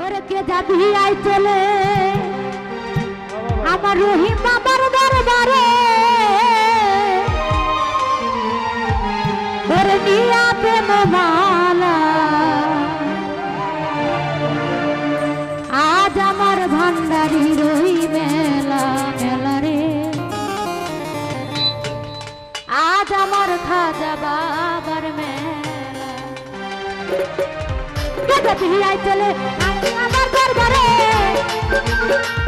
ওরে কে যাবি আই চলে। আমার রহিম বাবার দরবারে। ওরে নিয়া প্রেম মালা আজ আমার ভান্ডারি রহি মেলা মেলা রে। আজ আমার খাজা বাবার মেলা। কেটে পিহিয়াই চলে। আমি আমার দরবারে thank you.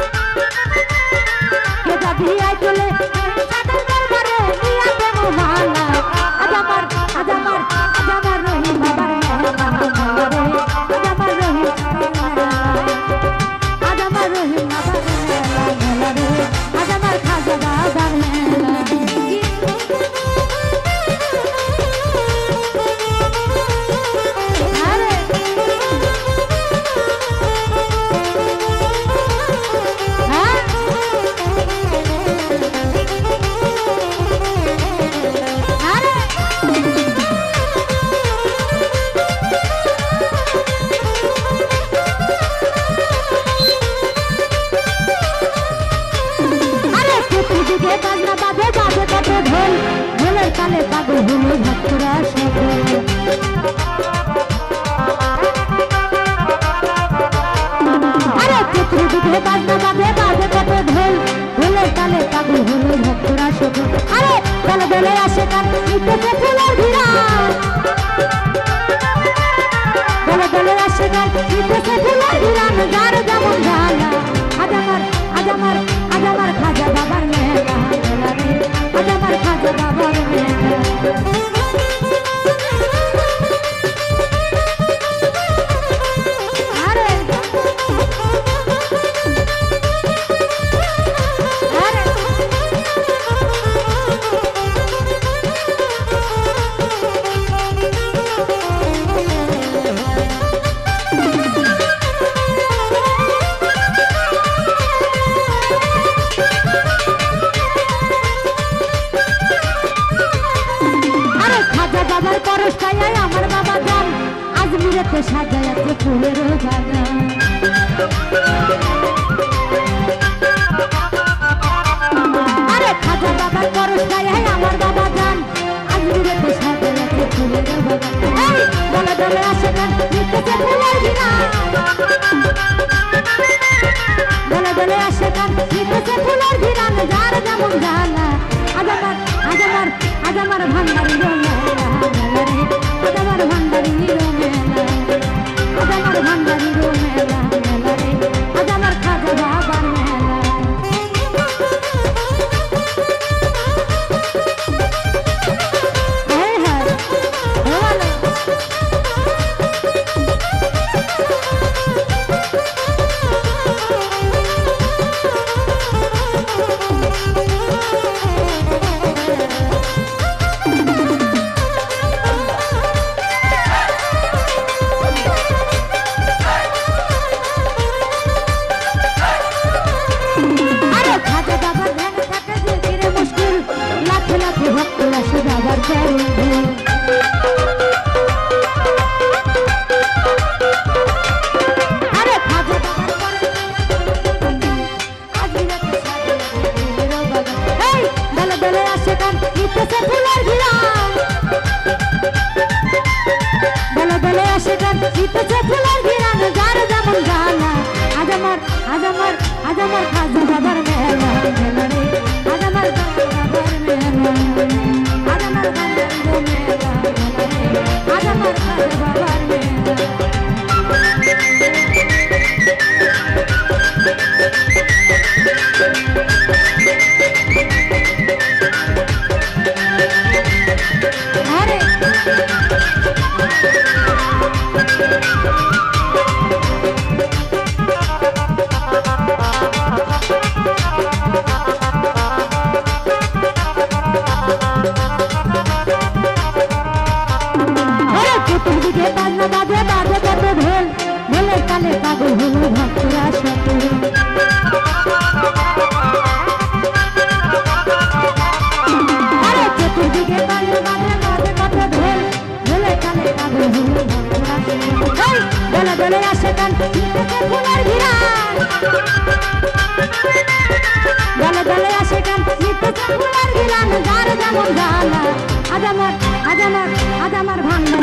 চতুর্দিকে বাজনা বাজে বাজে কত ঢোল ঢোলের তালে পাগল হলো ভক্তরা সকল আরে দলে দলে আসে গান নিতেছে ফুলের ভিড়া। দলে দলে আসে গান নিতেছে ফুলের ভিড়া, যার যেমন জানা বাবার পরশ খাইয়াই আমার বাবা যান আজমিরেতে সাজায়াতে ফুলের বাগান। আরে খাজা বাবার পরশ খাইয়াই আমার বাবা যান আজমিরেতে সাজায়াতে ফুলের বাগান। আসে গান ফুলের আসে গান ফুলের যার যেমন জানা আজ আমার আমার ভান্ডারি রে আমার ভান্ডারি আসে গান, নিতেছে ফুলের ভিড়ান। দলে দলে আসে গান, নিতেছে ফুলের ভিড়ান। যার যেমন জানা, আজ আমার আজ আমার আজ আমার খাজা জলে জলে আসে গান নিত্য চম্পুলার গিলান আমার আজ আজ আমার ভাঙা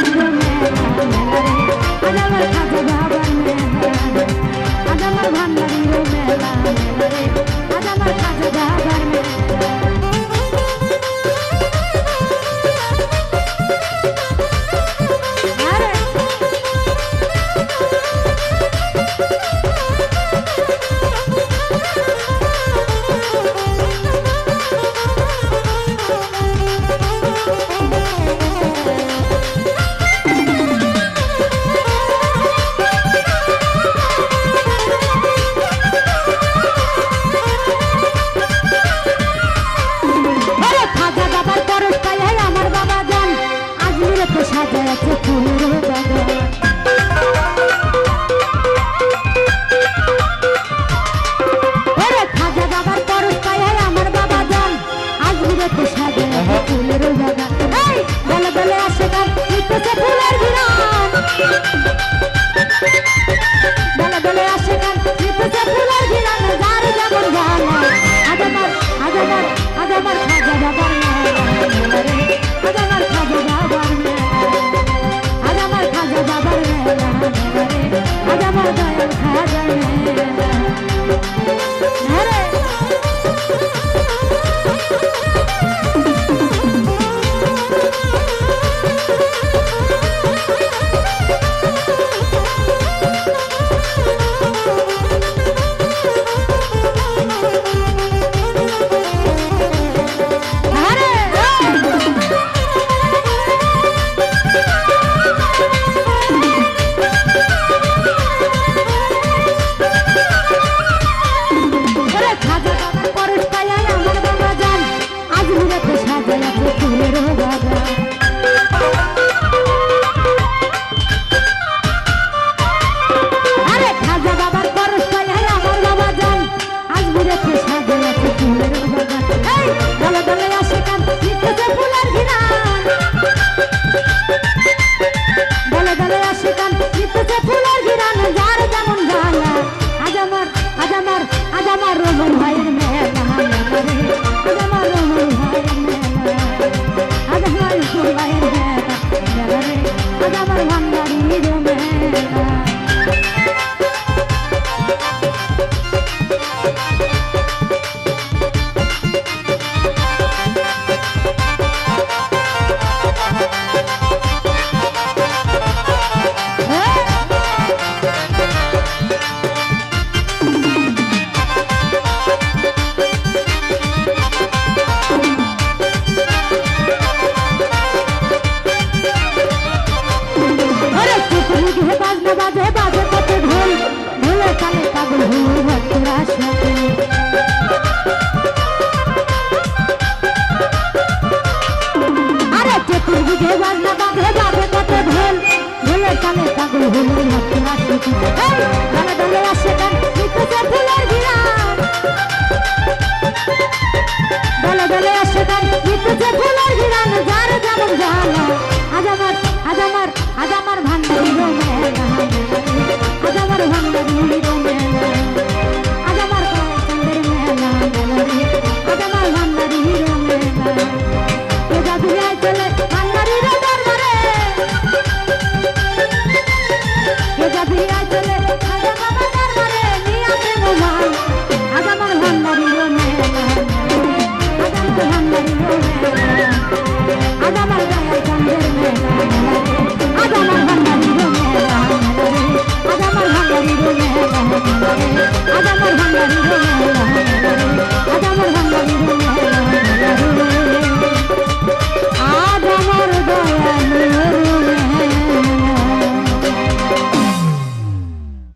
Marco. বাঁধে বাঁধে কত ঢোল। ঢোলের কানে পাগল হলে হাতে হাসি